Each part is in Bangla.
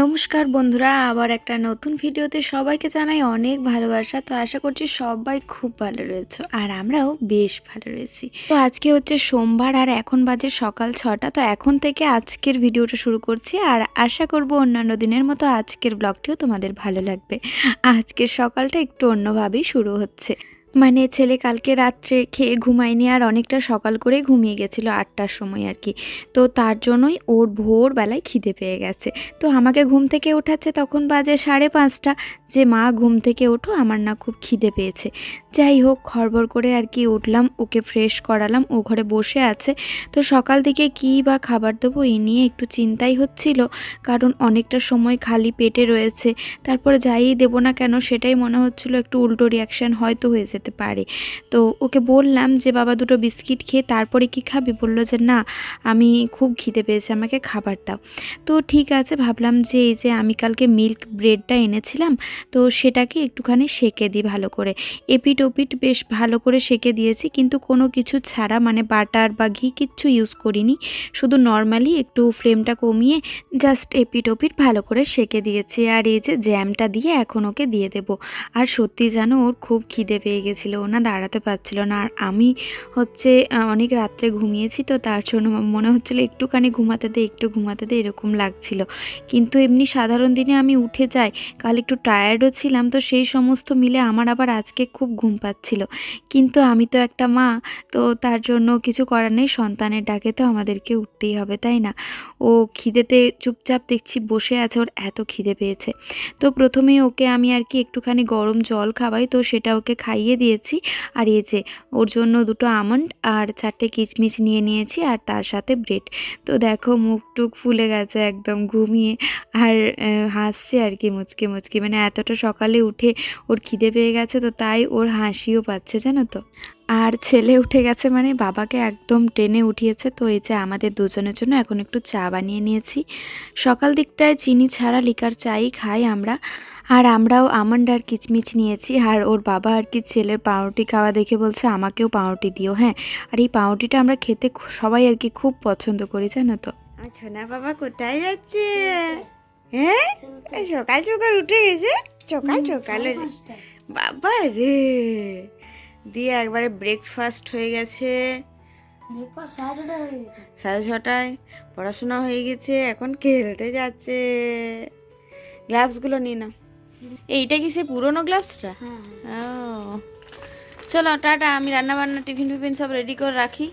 নমস্কার বন্ধুরা, আবার একটা নতুন ভিডিওতে সবাইকে জানাই অনেক ভালোবাসা। তো আশা করছি সবাই খুব ভালো রয়েছে আর আমরাও বেশ ভালো রয়েছি। তো আজকে হচ্ছে সোমবার আর এখন বাজে সকাল ছটা। তো এখন থেকে আজকের ভিডিওটা শুরু করছি আর আশা করব অন্যান্য দিনের মতো আজকের ব্লগটিও তোমাদের ভালো লাগবে। আজকের সকালটা একটু অন্যভাবেই শুরু হচ্ছে। মানে ছেলে কালকে রাত্রে খেয়ে ঘুমায়নি আর অনেকটা সকাল করে ঘুমিয়ে গেছিল আটটার সময় আর কি। তো তার জন্যই ওর ভোরবেলায় খিদে পেয়ে গেছে। তো আমাকে ঘুম থেকে ওঠাচ্ছে তখন বাজে সাড়ে পাঁচটা। যে মা ঘুম থেকে ওঠো, আমার না খুব খিদে পেয়েছে। যাই হোক খড়বড় করে আর কি উঠলাম, ওকে ফ্রেশ করালাম, ও ঘরে বসে আছে। তো সকাল থেকে কী বা খাবার দেবো এই নিয়ে একটু চিন্তাই হচ্ছিল, কারণ অনেকটা সময় খালি পেটে রয়েছে। তারপরে যাই দেবো না কেন সেটাই মনে হচ্ছিল একটু উল্টো রিয়াকশান হয়তো হয়ে যেতে পারে। তো ওকে বললাম যে, বাবা দুটো বিস্কিট খেয়ে তারপরে কি খাবি? বলল যে, না, আমি খুব খিদে পেয়েছে, আমাকে খাবার দাও। তো ঠিক আছে, ভাবলাম যে, এই যে আমি কালকে মিল্ক ব্রেডটা এনেছিলাম, তো সেটাকে একটুখানি সেকে দিই ভালো করে। এপিট ওপিট বেশ ভালো করে সেকে দিয়েছি, কিন্তু কোনো কিছু ছাড়া মানে বাটার বা ঘি কিচ্ছু ইউজ করিনি। শুধু নর্মালি একটু ফ্লেমটা কমিয়ে জাস্ট এপিট ওপিট ভালো করে সেকে দিয়েছি। আর এই যে জ্যামটা দিয়ে এখন ওকে দিয়ে দেবো। আর সত্যি জানো ওর খুব খিদে পেয়ে গেছিল, ও না দাঁড়াতে পারছিল না। আর আমি হচ্ছে অনেক রাত্রে ঘুমিয়েছি তো তার জন্য মনে হচ্ছিল একটুখানি ঘুমাতে দে, একটু ঘুমাতে দে এরকম লাগছিল। কিন্তু এমনি সাধারণ দিনে আমি উঠে যাই, কাল একটু টায়ার্ডও ছিলাম, তো সেই সমস্ত মিলে আমার আবার আজকে খুব ঘুম পাচ্ছিল। কিন্তু আমি তো একটা মা, তো তার জন্য কিছু করার নেই। সন্তানের ডাকে তো আমাদেরকে উঠতেই হবে, তাই না? ও খিদেতে চুপচাপ দেখছি বসে আছে, ওর এত খিদে পেয়েছে। তো প্রথমেই ওকে আমি আর কি একটুখানি গরম জল খাওয়াই, তো সেটা ওকে খাইয়ে দিয়েছি। আর এই যে, ওর জন্য দুটো আমন্ড আর চারটে কিচমিচ নিয়ে নিয়েছি আর তার সাথে ব্রেড। তো দেখো মুখ টুক ফুলে গেছে একদম ঘুমিয়ে। আর হাসছে আর কি মুচকে মুচকে। মানে এতটা সকালে উঠে ওর খিদে পেয়ে গেছে, তো তাই ওর হাসিও পাচ্ছে, জানো তো? আর ছেলে উঠে গেছে মানে বাবাকে একদম টেনে উঠিয়েছে। তো এই যে আমাদের দুজনের জন্য এখন একটু চা বানিয়ে নিয়েছি। সকাল দিকটায় চিনি ছাড়া লিকার চাই খাই আমরা। আর আমরাও আমন্ড আর কিচমিচ নিয়েছি। আর ওর বাবা আর কি ছেলের পাউরুটি খাওয়া দেখে বলছে, আমাকেও পাউরুটি দিও। হ্যাঁ আর এই পাউরুটিটা আমরা খেতে সবাই আর কি খুব পছন্দ করি, জানো তো? আচ্ছা না বাবা কোথায় যাচ্ছে? হ্যাঁ? সকাল সকাল উঠে গেছে। সকাল সকাল বাবা রে। দিয়ে একবারে ব্রেকফাস্ট হয়ে গেছে। সাড়ে ছটায় পড়াশোনা হয়ে গেছে এখন খেলতে যাচ্ছে। গ্লাভসগুলো নিয়ে না। এইটা কি সে পুরনো গ্লাভসটা ও। চলো টাটা আমি রান্না বান্না টিফিন ফিফিন সব রেডি করে রাখি।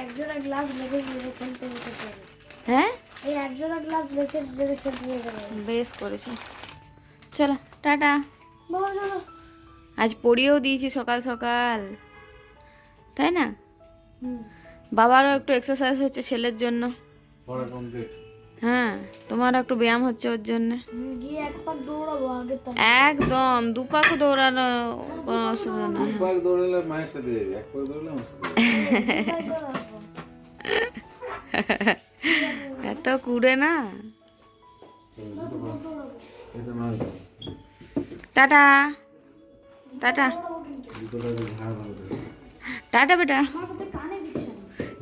একজোড়া গ্লাস রেখে খেলতে হ্যাঁ? এই একজোড়া গ্লাস রেখে যেতে খেলতে যেতে বেশ করেছ। চলো টাটা। বাবা চলো। আজ পড়িয়েও দিয়েছি সকাল সকাল। তাই না? বাবারও একটু এক্সারসাইজ হচ্ছে ছেলের জন্য। হ্যাঁ তোমারও একটু ব্যায়াম হচ্ছে ওর জন্য। পাক একদম দুপাকও দৌড়ানো কোনো অসুবিধা যাবি। এত কুড়ে না? দাও। টাটা। টাটা। টাটা বেটা।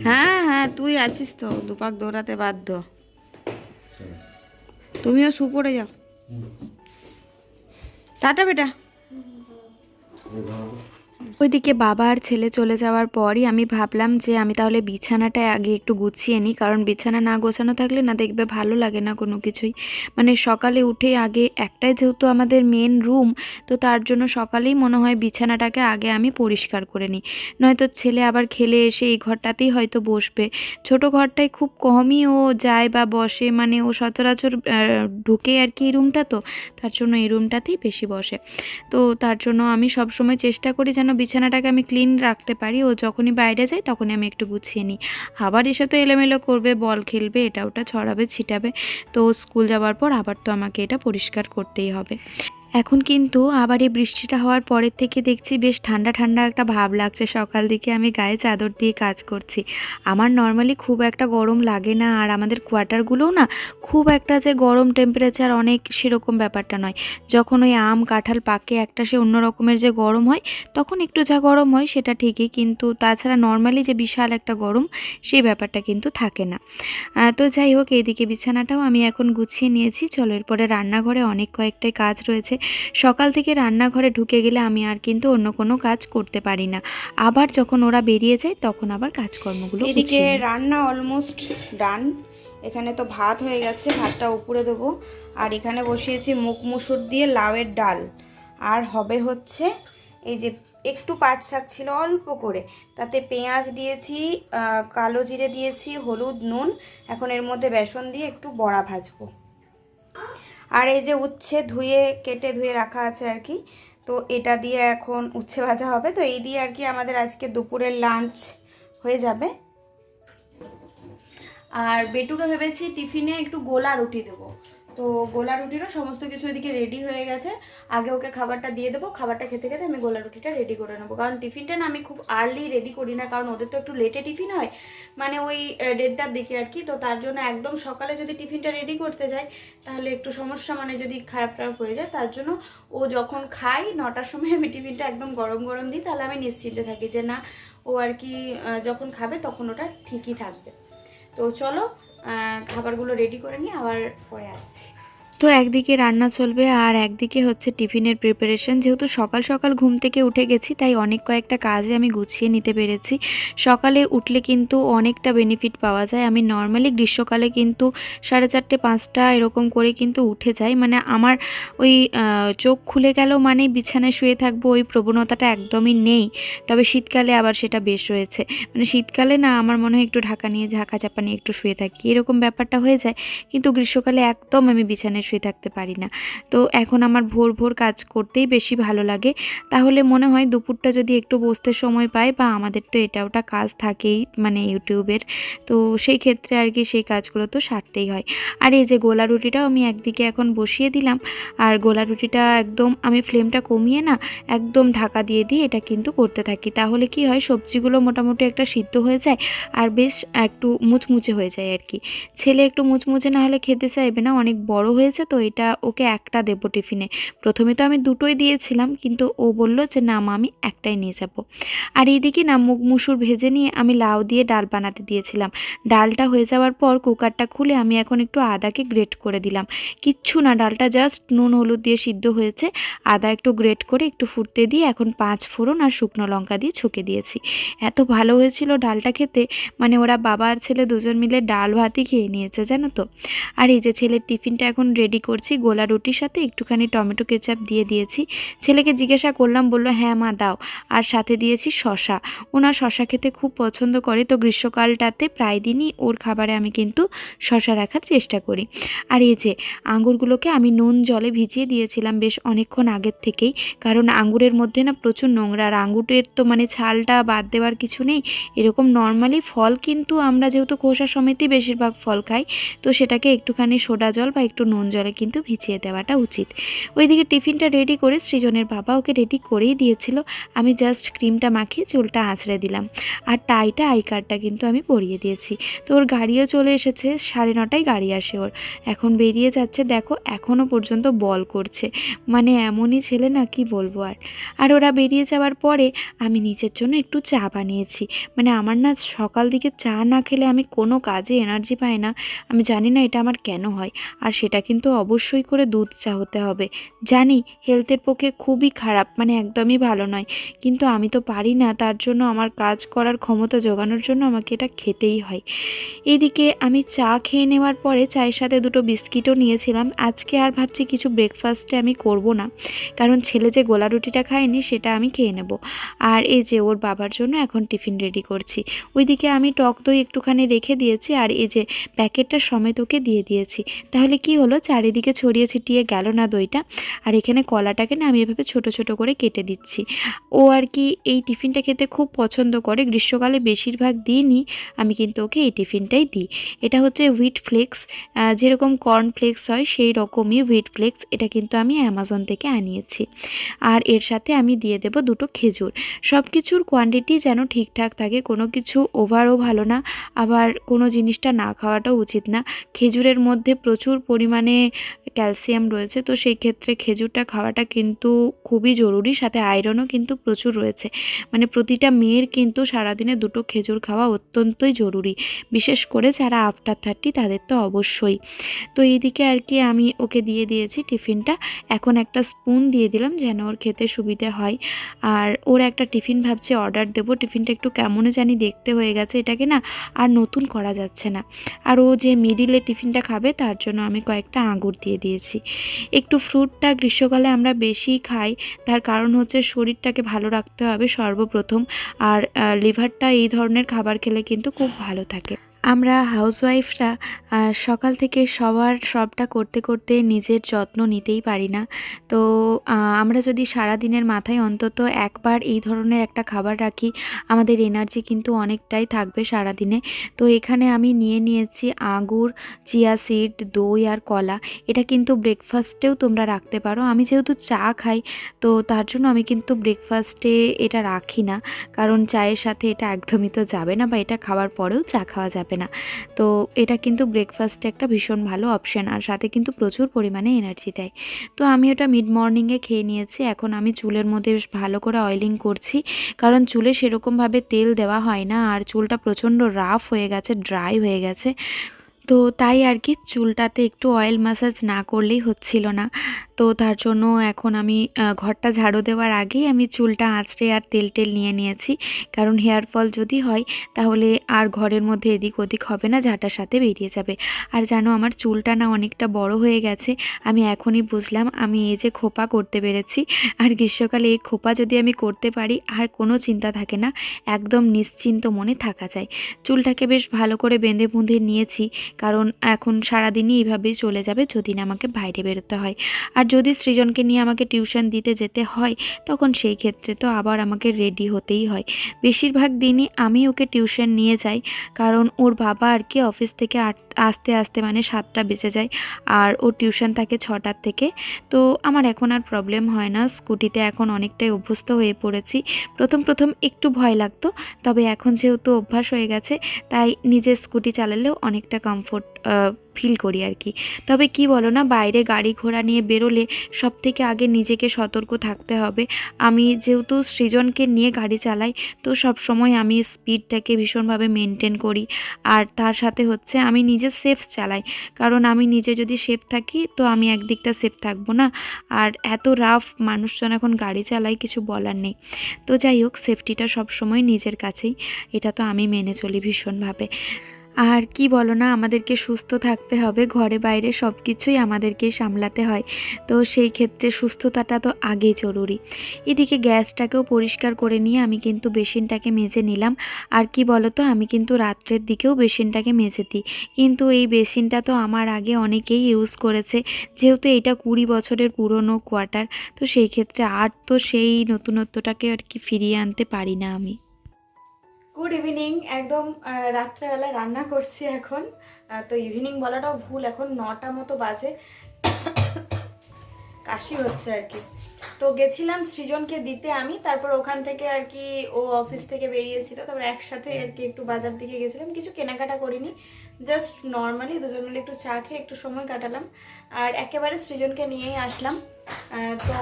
হ্যাঁ হ্যাঁ তুই আছিস তো দুপাক দৌড়াতে বাধ্য। তুমিও শু পড়ে যাও। টাটা বেটা। ওইদিকে বাবা আর ছেলে চলে যাওয়ার পরই আমি ভাবলাম যে আমি তাহলে বিছানাটা আগে একটু গুছিয়ে নিই, কারণ বিছানা না গোছানো থাকলে না দেখবে ভালো লাগে না কোনো কিছুই। মানে সকালে উঠে আগে একটাই যেহেতু আমাদের মেন রুম তো তার জন্য সকালেই মনে হয় বিছানাটাকে আগে আমি পরিষ্কার করে নিই। নয়তো ছেলে আবার খেলে এসে এই ঘরটাতেই হয়তো বসবে। ছোট ঘরটায় খুব কমই ও যায় বা বসে মানে ও সচরাচর ঢুকে আর কি এই রুমটা তো, তার জন্য এই রুমটাতেই বেশি বসে। তো তার জন্য আমি সব সময় চেষ্টা করি যেন বিছানাটাকে আমি ক্লিন রাখতে পারি। ও যখনই বাইরে যায় তখনই আমি একটু গুছিয়ে নিই। আবার এসে তো এলোমেলো করবে, বল খেলবে, এটা ওটা ছড়াবে, ছিটাবে। তো স্কুল যাওয়ার পর আবার তো আমাকে এটা পরিষ্কার করতেই হবে। এখন কিন্তু আবার এই বৃষ্টিটা হওয়ার পরের থেকে দেখছি বেশ ঠান্ডা ঠান্ডা একটা ভাব লাগছে। সকাল দিকে আমি গায়ে চাদর দিয়ে কাজ করছি। আমার নর্মালি খুব একটা গরম লাগে না আর আমাদের কোয়ার্টারগুলোও না খুব একটা যে গরম টেম্পারেচার অনেক সেরকম ব্যাপারটা নয়। যখন ওই আম, কাঁঠাল পাকে একটা সে অন্য রকমের যে গরম হয়, তখন একটু যা গরম হয় সেটা ঠিকই কিন্তু তাছাড়া নর্মালি যে বিশাল একটা গরম সেই ব্যাপারটা কিন্তু থাকে না। তো যাই হোক, এইদিকে বিছানাটাও আমি এখন গুছিয়ে নিয়েছি। চলো এরপরে রান্নাঘরে অনেক কয়েকটাই কাজ রয়েছে। সকাল থেকে রান্নাঘরে ঢুকে গেলে আমি আর কিন্তু অন্য কোনো কাজ করতে পারি না। আবার যখন ওরা বেরিয়ে যায় তখন আবার কাজকর্মগুলো এদিকে রান্না অলমোস্ট ডান এখানে তো ভাত হয়ে গেছে ভাতটা উপরে দেবো। আর এখানে বসিয়েছি মুখ মুসুর দিয়ে লাউয়ের ডাল। আর হবে হচ্ছে এই যে একটু পাট শাক ছিল অল্প করে তাতে পেঁয়াজ দিয়েছি কালো জিরে দিয়েছি হলুদ নুন। এখন এর মধ্যে বেসন দিয়ে একটু বড়া ভাজবো। আর এই যে উচ্ছে ধুয়ে, কেটে ধুয়ে রাখা আছে আর কি, তো এটা দিয়ে এখন উচ্ছে ভাজা হবে। তো এই দিয়ে আর কি আমাদের আজকে দুপুরের লাঞ্চ হয়ে যাবে। আর বেটুকে ভেবেছি টিফিনে একটু গোলা রুটি দেবো। তো গোলা রুটিরও সমস্ত কিছু এদিকে রেডি হয়ে গেছে। আগে ওকে খাবারটা দিয়ে দেবো, খাবারটা খেতে খেতে আমি গোলা রুটিটা রেডি করে নেব। কারণ টিফিনটা না আমি খুব আর্লি রেডি করি না, কারণ ওদের তো একটু লেটে টিফিন হয়। মানে ওই দেড়টার দিকে আর কি। তো তার জন্য একদম সকালে যদি টিফিনটা রেডি করতে যাই, তাহলে একটু সমস্যা মানে যদি খারাপ টারাপ হয়ে যায়, তার জন্য ও যখন খাই নটার সময় আমি টিফিনটা একদম গরম গরম দিই, তাহলে আমি নিশ্চিন্তে থাকি যে না, ও আর কি যখন খাবে তখন ওটা ঠিকই থাকবে। তো চলো খাবারগুলো রেডি করে নিয়ে আবার পরে আসছি। তো একদিকে রান্না চলবে আর একদিকে হচ্ছে টিফিনের প্রিপারেশন যেহেতু সকাল সকাল ঘুম থেকে উঠে গেছি, তাই অনেক কয়েকটা কাজে আমি গুছিয়ে নিতে পেরেছি। সকালে উঠলে কিন্তু অনেকটা বেনিফিট পাওয়া যায়। আমি নর্মালি গ্রীষ্মকালে কিন্তু সাড়ে চারটে, পাঁচটা এরকম করে কিন্তু উঠে যাই। মানে আমার ওই চোখ খুলে গেল মানে বিছানায় শুয়ে থাকব, ওই প্রবণতাটা একদমই নেই। তবে শীতকালে আবার সেটা বেশ রয়েছে। মানে শীতকালে না আমার মনে হয় একটু ঢাকা নিয়ে ঝাঁকা চাপা নিয়ে একটু শুয়ে থাকি, এরকম ব্যাপারটা হয়ে যায়। কিন্তু গ্রীষ্মকালে একদম আমি বিছানায় শুয়ে থাকতে পারি না। তো এখন আমার ভোর ভোর কাজ করতেই বেশি ভালো লাগে। তাহলে মনে হয় দুপুরটা যদি একটু বসতে সময় পাই বা আমাদের তো এটা ওটা কাজ থাকেই মানে ইউটিউবের, তো সেই ক্ষেত্রে আর কি সেই কাজগুলো তো সারতেই হয়। আর এই যে গোলা রুটিটাও আমি একদিকে এখন বসিয়ে দিলাম। আর গোলা রুটিটা একদম আমি ফ্লেমটা কমিয়ে না একদম ঢাকা দিয়ে দিয়ে এটা কিন্তু করতে থাকি। তাহলে কি হয় সবজিগুলো মোটামুটি একটা সিদ্ধ হয়ে যায় আর বেশ একটু মুচমুচে হয়ে যায় আর কি। ছেলে একটু মুচমুচে না হলে খেতে চাইবে না, অনেক বড় হয়েছে তো এটা ওকে একটা দেবো টিফিনে। প্রথমে তো আমি দুটোই দিয়েছিলাম, কিন্তু ও বলল যে, না মা, আমি একটাই নিয়ে যাব। আর এইদিকে না, মুগ মুসুর ভেজে নিয়ে আমি লাউ দিয়ে ডাল বানাতে দিয়েছিলাম। ডালটা হয়ে যাওয়ার পর কুকারটা খুলে আমি এখন একটু আদাকে গ্রেট করে দিলাম। কিচ্ছু না, ডালটা জাস্ট নুন, হলুদ দিয়ে সিদ্ধ হয়েছে। আদা একটু গ্রেট করে একটু ফুটতে দিয়ে এখন পাঁচ ফোড়ন আর শুকনো লঙ্কা দিয়ে ছুকে দিয়েছি। এত ভালো হয়েছিল ডালটা খেতে। মানে ওরা বাবা আর ছেলে দুজন মিলে ডাল ভাতই খেয়ে নিয়েছে, জানো তো? আর এই যে ছেলের টিফিনটা এখন রেডি করছি, গোলা রুটির সাথে একটুখানি টমেটো কেচাপ দিয়ে দিয়েছি। ছেলেকে জিজ্ঞাসা করলাম, বলল হ্যাঁ মা, দাও। আর সাথে দিয়েছি শশা ওনার শশা খেতে খুব পছন্দ করে, তো গ্রীষ্মকালটাতে প্রায় দিনই ওর খাবারে আমি কিন্তু শশা রাখার চেষ্টা করি। আর এই যে আঙুরগুলোকে আমি নুন জলে ভিজিয়ে দিয়েছিলাম বেশ অনেকক্ষণ আগের থেকেই, কারণ আঙুরের মধ্যে না প্রচুর নোংরা, আর আঙুরের তো মানে ছালটা বাদ দেওয়ার কিছু নেই, এরকম নর্মালি ফল কিন্তু আমরা যেহেতু খোসা সমেতই বেশিরভাগ ফল খাই, তো সেটাকে একটুখানি সোডা জল বা একটু নুন জলে কিন্তু ভিজিয়ে দেওয়াটা উচিত। ওইদিকে টিফিনটা রেডি করে সৃজনের বাবা ওকে রেডি করেই দিয়েছিল। আমি জাস্ট ক্রিমটা মাখিয়ে চুলটা আঁচড়ে দিলাম। আর টাইটা আই কার্ডটা কিন্তু আমি পরিয়ে দিয়েছি। তো ওর গাড়িও চলে এসেছে, সাড়ে নটায় গাড়ি আসে ওর। এখন বেরিয়ে যাচ্ছে, দেখো এখনও পর্যন্ত বল করছে। মানে এমনই ছেলে না, কি বলব আর। আর ওরা বেরিয়ে যাওয়ার পরে আমি নিজের জন্য একটু চা বানিয়েছি। মানে আমার না সকাল দিকে চা না খেলে আমি কোনো কাজে এনার্জি পাই না। আমি জানি না এটা আমার কেন হয়। আর সেটা কিন্তু অবশ্যই করে দুধ চা হতে হবে। জানি হেলথের পক্ষে খুবই খারাপ মানে একদমই ভালো নয়। কিন্তু আমি তো পারি না, তার জন্য আমার কাজ করার ক্ষমতা জোগানোর জন্য আমাকে এটা খেতেই হয়। এদিকে আমি চা খেয়ে নেওয়ার পরে চায়ের সাথে দুটো বিস্কিটও নিয়েছিলাম। আজকে আর ভাবছি কিছু ব্রেকফাস্টে আমি করব না, কারণ ছেলে যে গোলা রুটিটা খায়নি সেটা আমি খেয়ে নেব। আর এই যে ওর বাবার জন্য এখন টিফিন রেডি করছি। ওইদিকে আমি টক দই একটুখানি রেখে দিয়েছি, আর এই যে প্যাকেটটা সমেত ওকে দিয়ে দিয়েছি। তাহলে কি হলো? চারিদিকে ছড়িয়ে ছিটিয়ে গেল না দইটা। আর এখানে কলাটাকে না আমি এভাবে ছোট ছোট করে কেটে দিচ্ছি। ও আর কি এই টিফিনটা খেতে খুব পছন্দ করে। গ্রীষ্মকালে বেশিরভাগ দিনই আমি কিন্তু ওকে এই টিফিনটাই দিই। এটা হচ্ছে হুইট ফ্লেক্স যেরকম কর্ন ফ্লেক্স হয় সেই রকমই হুইট ফ্লেক্স এটা কিন্তু আমি অ্যামাজন থেকে আনিয়েছি। আর এর সাথে আমি দিয়ে দেব দুটো খেজুর। সব কিছুর কোয়ান্টিটি যেন ঠিকঠাক থাকে, কোনো কিছু ওভারও ভালো না। আবার কোনো জিনিসটা না খাওয়াটাও উচিত না। খেজুরের মধ্যে প্রচুর পরিমাণে ক্যালসিয়াম রয়েছে, তো সেই ক্ষেত্রে খেজুরটা খাওয়াটা কিন্তু খুবই জরুরি। সাথে আয়রনও কিন্তু প্রচুর রয়েছে। মানে প্রতিটা মেয়ের কিন্তু সারাদিনে দুটো খেজুর খাওয়া অত্যন্তই জরুরি। বিশেষ করে যারা আফটার থার্টি তাদের তো অবশ্যই। তো এইদিকে আর কি আমি ওকে দিয়ে দিয়েছি টিফিনটা। এখন একটা স্পুন দিয়ে দিলাম যেন ওর খেতে সুবিধে হয়। আর ওর একটা টিফিন ভাবছে অর্ডার দেবো। টিফিনটা একটু কেমনও জানি দেখতে হয়ে গেছে এটাকে না আর নতুন করা যাচ্ছে না। আর ও যে মিডিলে টিফিনটা খাবে তার জন্য আমি কয়েকটা আঙুর দিয়ে দিয়েছি। একটু ফ্রুটটা গ্রীষ্মকালে আমরা বেশি খাই, তার কারণ হচ্ছে শরীরটাকে ভালো রাখতে হবে সর্বপ্রথম। আর লিভারটা এই ধরনের খাবার খেলে কিন্তু খুব ভালো থাকে। আমরা হাউসওয়াইফরা সকাল থেকে সবার সবটা করতে করতে নিজের যত্ন নিতেই পারি না। তো আমরা যদি সারা দিনের মাথায় অন্তত একবার এই ধরনের একটা খাবার রাখি, আমাদের এনার্জি কিন্তু অনেকটাই থাকবে সারা দিনে তো, এখানে আমি নিয়ে নিয়েছি আঙুর চিয়া সিড, দই আর কলা। এটা কিন্তু ব্রেকফাস্টেও তোমরা রাখতে পারো। আমি যেহেতু চা খাই, তো তার জন্য আমি কিন্তু ব্রেকফাস্টে এটা রাখি না। কারণ চায়ের সাথে এটা একদমই তো যাবে না বা এটা খাওয়ার পরেও চা খাওয়া যাবে না। তো এটা কিন্তু ব্রেকফাস্টে একটা ভীষণ ভালো অপশান আর সাথে কিন্তু প্রচুর পরিমাণে এনার্জি দেয়। তো আমি ওটা মিড মর্নিংয়ে খেয়ে নিয়েছি, এখন আমি চুলের মধ্যে বেশ ভালো করে অয়েলিং করছি, কারণ চুলে সেরকমভাবে তেল দেওয়া হয় না, আর চুলটা প্রচণ্ড রাফ হয়ে গেছে ড্রাই হয়ে গেছে। তো তাই আর কি চুলটাতে একটু অয়েল ম্যাসাজ না করলেই হচ্ছিল না। তো তার জন্য এখন আমি ঘরটা ঝাড়ু দেওয়ার আগেই আমি চুলটা আঁচড়ে আর তেল টেল নিয়ে নিয়েছি। কারণ হেয়ার ফল যদি হয়, তাহলে আর ঘরের মধ্যে এদিক ওদিক হবে না, ঝাঁটার সাথে বেরিয়ে যাবে। আর জানো, আমার চুলটা না অনেকটা বড় হয়ে গেছে, আমি এখনই বুঝলাম আমি এই যে খোপা করতে পেরেছি। আর গ্রীষ্মকালে এই খোপা যদি আমি করতে পারি, আর কোনো চিন্তা থাকে না, একদম নিশ্চিন্ত মনে থাকা যায়। চুলটাকে বেশ ভালো করে বেঁধে বুঁধে নিয়েছি কারণ এখন সারাদিনই এইভাবেই চলে যাবে যদি না আমাকে বাইরে বেরোতে হয়। আর যদি সৃজনকে নিয়ে আমাকে টিউশন দিতে যেতে হয়, তখন সেই ক্ষেত্রে তো আবার আমাকে রেডি হতেই হয়। বেশিরভাগ দিনই আমি ওকে টিউশন নিয়ে যাই, কারণ ওর বাবা আর কি অফিস থেকে আসতে আসতে মানে সাতটা বেজে যায়, আর ওর টিউশন থাকে ছটার থেকে। তো আমার এখন আর প্রবলেম হয় না, স্কুটিতে এখন অনেকটাই অভ্যস্ত হয়ে পড়েছি। প্রথম প্রথম একটু ভয় লাগতো, তবে এখন যেহেতু অভ্যাস হয়ে গেছে, তাই নিজের স্কুটি চালালেও অনেকটা কমফোর্ট ফিল করি আর কি। তবে কি বলো না, বাইরে গাড়ি ঘোড়া নিয়ে বেরোলে সব থেকে আগে নিজেকে সতর্ক থাকতে হবে। আমি যেহেতু সৃজনকে নিয়ে গাড়ি চালাই, তো সব সময় আমি স্পিডটাকে ভীষণভাবে মেনটেন করি। আর তার সাথে হচ্ছে আমি নিজে সেফ চালাই। কারণ আমি নিজে যদি সেফ থাকি, তো আমি একদিকটা সেফ থাকব না। আর এত রাফ মানুষজন এখন গাড়ি চালায়, কিছু বলার নেই। তো যাই হোক সেফটিটা সব সময় নিজের কাছেই। এটা তো আমি মেনে চলি ভীষণভাবে। আর কি বলো না, আমাদেরকে সুস্থ থাকতে হবে, ঘরে বাইরে সব কিছুই আমাদেরকে সামলাতে হয়। তো সেই ক্ষেত্রে সুস্থতাটা তো আগেই জরুরি। এদিকে গ্যাসটাকেও পরিষ্কার করে নিয়ে আমি কিন্তু বেসিনটাকে মেজে নিলাম। আর কি বলো তো আমি কিন্তু রাত্রের দিকেও বেসিনটাকে মেজে দিই। কিন্তু এই বেসিনটা তো আমার আগে অনেকেই ইউজ করেছে, যেহেতু এটা কুড়ি বছরের পুরনো কোয়ার্টার, তো সেই ক্ষেত্রে আর তো সেই নতুনত্বটাকে আর কি ফিরিয়ে আনতে পারি না আমি। গুড ইভিনিং একদম রাত্রেবেলা রান্না করছি এখন। তো ইভিনিং বলাটাও ভুল, এখন নটা মতো বাজে। কাশি হচ্ছে আর কি। তো গেছিলাম সৃজনকে দিতে আমি, তারপর ওখান থেকে আর কি ও অফিস থেকে বেরিয়েছিল। তারপর একসাথে আর কি একটু বাজার দিকে গেছিলাম। কিছু কেনাকাটা করিনি জাস্ট নর্মালি দুজন মিলে একটু চা খেয়ে একটু সময় কাটালাম। আর একেবারে সৃজনকে নিয়েই আসলাম। তো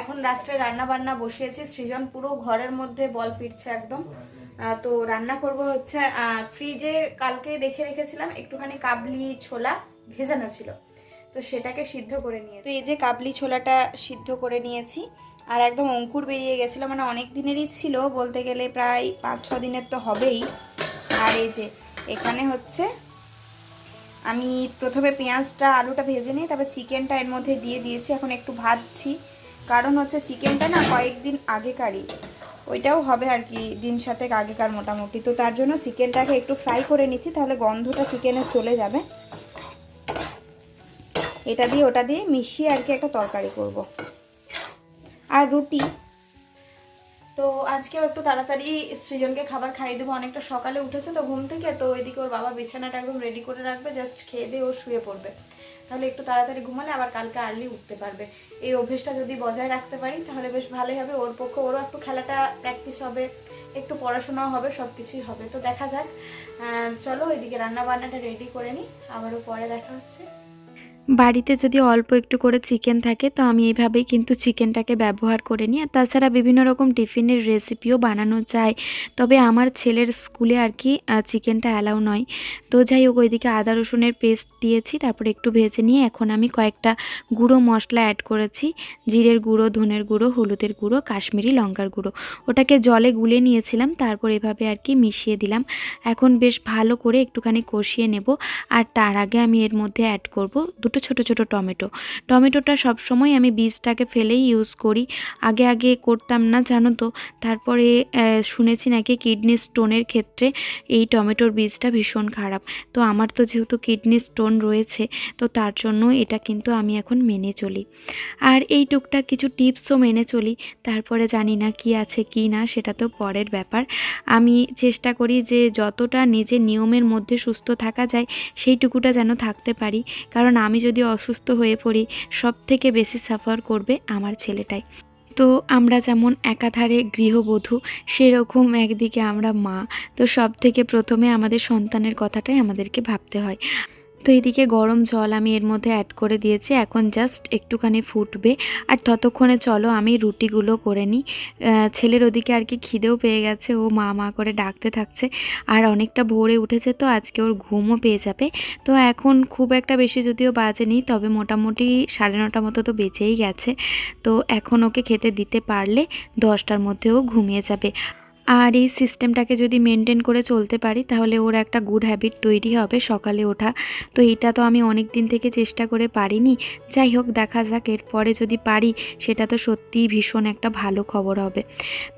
এখন রাত্রে রান্না বান্না বসিয়েছি। সৃজন পুরো ঘরের মধ্যে বল পিটছে একদম। তো রান্না করব হচ্ছে ফ্রিজে কালকে দেখে রেখেছিলাম, একটুখানি কাবলি ছোলা ভেজানো ছিল। তো সেটাকে সিদ্ধ করে নিয়ে তো এই যে কাবলি ছোলাটা সিদ্ধ করে নিয়েছি, আর একদম অঙ্কুর বেরিয়ে গেছিল মানে অনেক দিনেরই ছিল, বলতে গেলে প্রায় পাঁচ, ছ দিনের তো হবেই। আর এই যে এখানে হচ্ছে, আমি প্রথমে পেঁয়াজটা, আলুটা ভেজে নিই তারপর চিকেনটা এর মধ্যে দিয়ে দিয়েছি, এখন একটু ভাজছি। কারণ হচ্ছে চিকেনটা না কয়েকদিন আগেকারই। ওইটাও হবে আর কি, দিন সাথে আগেকার মোটামুটি। তো তার জন্য চিকেনটাকে একটু ফ্রাই করে নিচ্ছি, তাহলে গন্ধটা চিকেনে চলে যাবে। এটা দিয়ে ওটা দিয়ে মিশিয়ে আর কি একটা তরকারি করব। আর রুটি। তো আজকেও একটু তাড়াতাড়ি সৃজনকে খাবার খাইয়ে দেবো, অনেকটা সকালে উঠেছে তো ঘুম থেকে, তো ওইদিকে ওর বাবা বিছানাটা একদম রেডি করে রাখবে জাস্ট খেয়ে দিয়ে ও শুয়ে পড়বে। তাহলে একটু তাড়াতাড়ি ঘুমালে আবার কালকে আর্লি উঠতে পারবে। এই অভ্যেসটা যদি বজায় রাখতে পারি, তাহলে বেশ ভালোই হবে। ওর পক্ষে ওরও একটু খেলাটা প্র্যাকটিস হবে, একটু পড়াশোনাও হবে সব কিছুই হবে। তো দেখা যাক। চলো ওইদিকে রান্না বান্নাটা রেডি করে নিই। আবারও পরে দেখা হচ্ছে। বাড়িতে যদি অল্প একটু করে চিকেন থাকে, তো আমি এইভাবেই কিন্তু চিকেনটাকে ব্যবহার করে নিই। আর তাছাড়া বিভিন্ন রকম টিফিনের রেসিপিও বানানো যায়। তবে আমার ছেলের স্কুলে আর কি চিকেনটা অ্যালাউ নয়। তো যাই হোক, ওইদিকে আদা রসুনের পেস্ট দিয়েছি, তারপরে একটু ভেজে নিয়ে এখন আমি কয়েকটা গুঁড়ো মশলা অ্যাড করেছি। জিরের গুঁড়ো, ধনের গুঁড়ো, হলুদের গুঁড়ো, কাশ্মীরি লঙ্কার গুঁড়ো। ওটাকে জলে গুলে নিয়েছিলাম, তারপর এভাবে আর কি মিশিয়ে দিলাম। এখন বেশ ভালো করে একটুখানি কষিয়ে নেব। আর তার আগে আমি এর মধ্যে অ্যাড করব দুটো ছোট ছোট টমেটো। টমেটোটা সবসময় আমি বীজটাকে ফেলেই ইউজ করি। আগে আগে করতাম না, জানো তো? তারপরে শুনেছি নাকি কিডনি স্টোনের ক্ষেত্রে এই টমেটোর বীজটা ভীষণ খারাপ। তো আমার তো যেহেতু কিডনি স্টোন রয়েছে, তো তার জন্য এটা কিন্তু আমি এখন মেনে চলি। আর এই টুকটাক কিছু টিপসও মেনে চলি। তারপরে জানি না কি আছে কি না, সেটা তো পরের ব্যাপার। আমি চেষ্টা করি যে যতটা নিজের নিয়মের মধ্যে সুস্থ থাকা যায়, সেইটুকুটা যেন থাকতে পারি। কারণ আমি যদি অসুস্থ হয়ে পড়ি সব থেকে বেশি সাফার করবে আমার ছেলেটাই। তো আমরা যেমন একাধারে গৃহবধূ, সেরকম একদিকে আমরা মা। তো সব থেকে প্রথমে আমাদের সন্তানের কথাটাই আমাদেরকে ভাবতে হয়। তো এদিকে গরম জল আমি এর মধ্যে অ্যাড করে দিয়েছি। এখন জাস্ট একটুখানি ফুটবে। আর ততক্ষণে চলো আমি রুটিগুলো করে নিই। ছেলের ওদিকে আর কি খিদেও পেয়ে গেছে। ও মা মা করে ডাকতে থাকছে। আর অনেকটা ভোরে উঠেছে তো, আজকে ওর ঘুমও পেয়ে যাবে। তো এখন খুব একটা বেশি যদিও বাজেনি তবে মোটামুটি সাড়ে নটা মতো তো বেজেই গেছে। তো এখন ওকে খেতে দিতে পারলে দশটার মধ্যেও ঘুমিয়ে যাবে। আর এই সিস্টেমটাকে যদি মেনটেন করে চলতে পারি, তাহলে ওর একটা গুড হ্যাবিট তৈরি হবে সকালে ওঠা। তো এটা তো আমি অনেক দিন থেকে চেষ্টা করে পারিনি। যাই হোক, দেখা যাক, এরপরে যদি পারি, সেটা তো সত্যিই ভীষণ একটা ভালো খবর হবে।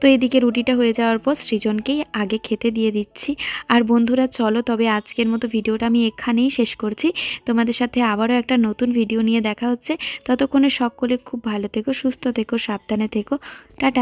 তো এদিকে রুটিটা হয়ে যাওয়ার পর সৃজনকেই আগে খেতে দিয়ে দিচ্ছি। আর বন্ধুরা, চলো, তবে আজকের মতো ভিডিওটা আমি এখানেই শেষ করছি। তোমাদের সাথে আবারও একটা নতুন ভিডিও নিয়ে দেখা হচ্ছে। ততক্ষণে সকলে খুব ভালো থেকো, সুস্থ থেকো, সাবধানে থেকো। টাটা।